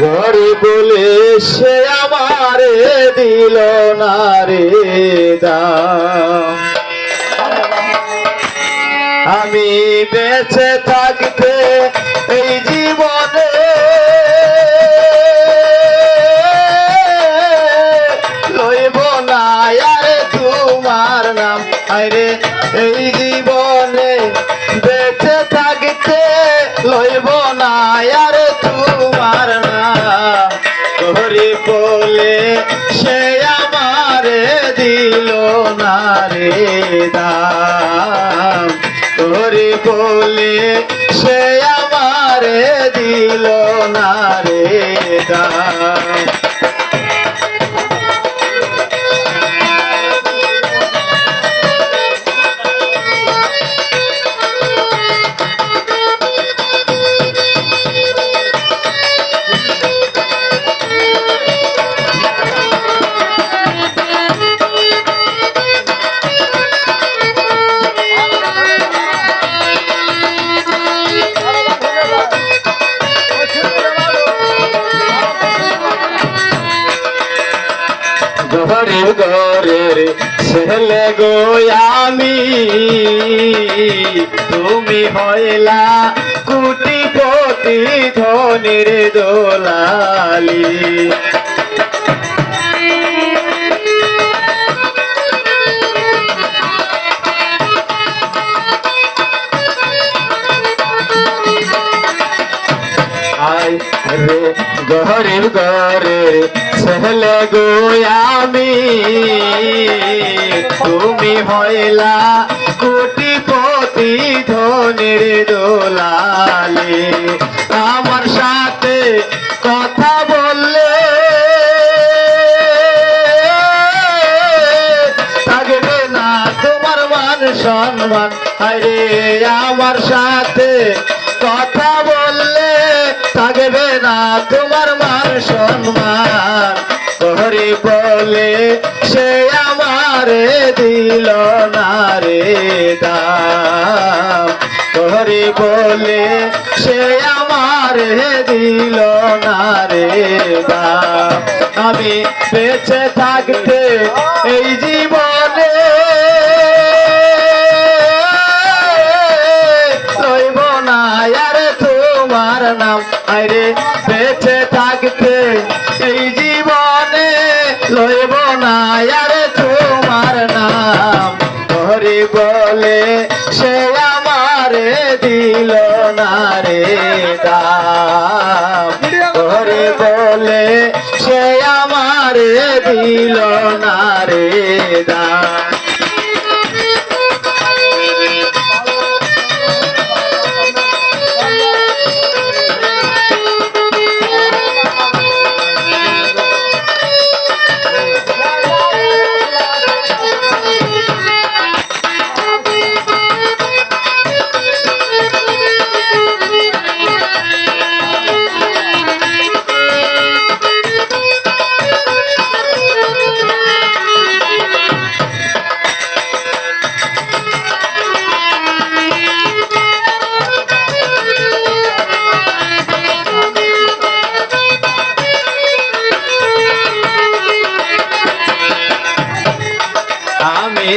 ঘরে বলে সে আমারে দিল না রে আমি বেঁচে থাকতে এই জীবনে লইব না। আরে তোমার নাম, আরে এই জীবনে বেঁচে থাকতে লইব না। আরে বলে, সে আমারে দিল না রে দাম। তোরে বলে, সে আমারে দিল না রে দাম। ঘরের ঘরের ছেলে গো আমি। তুমি হইলা কুটি পতি ধনির দোলালি। আই রে গহরের গরে ছেলে গো আমি, তুমি হইলা কোটি পতি ধনের দোলালে। আমার সাথে কথা বললে থাকবে না তোমার মান সম্মান। আরে আমার সাথে কথা বললে থাকবে না তোমার মান সম্মান। বলে সে আমার দিল না রে আমি বেঁচে থাকতে এই জীবনে রইব না। আর তোমার নাম, আরে আমারে দিল না রে দাম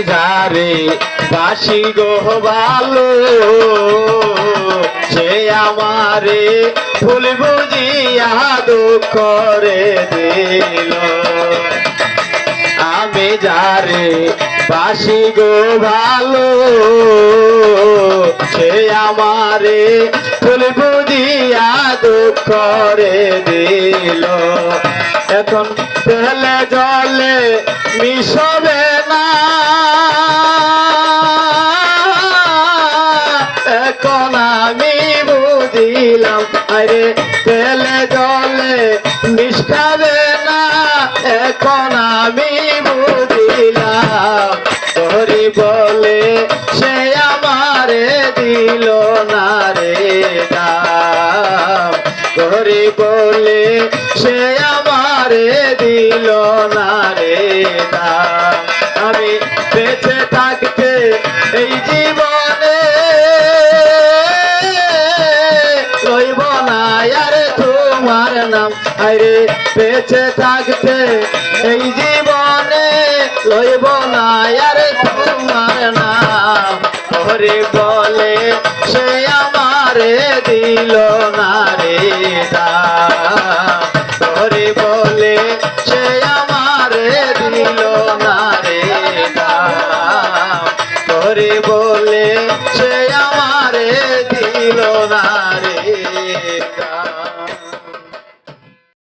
যারে বাসি গো ভালো সে আমারে ফুল বুঝিয়া দুঃখ করে দিল। যারে বাসি গো ভালো। সে আমারে ফুল বুঝিয়া দুঃখ করে দিল। এখন পেলে জলে মিশবে না। এখন আমি বুঝিলাম, আরে তেলে জলে খাবে না। এখন দিল না রে তোরি বলে, সে আমারে দিল না রে দাম আমি বেঁচে থাকতে এই জীবনে রইব না। আর তোমার নাম, আরে বেঁচে থাকতে এই জীবনে লইব না। আর তোমার নাম। ওরে বলে সে আমারে দিল না রে দা তোরে বলে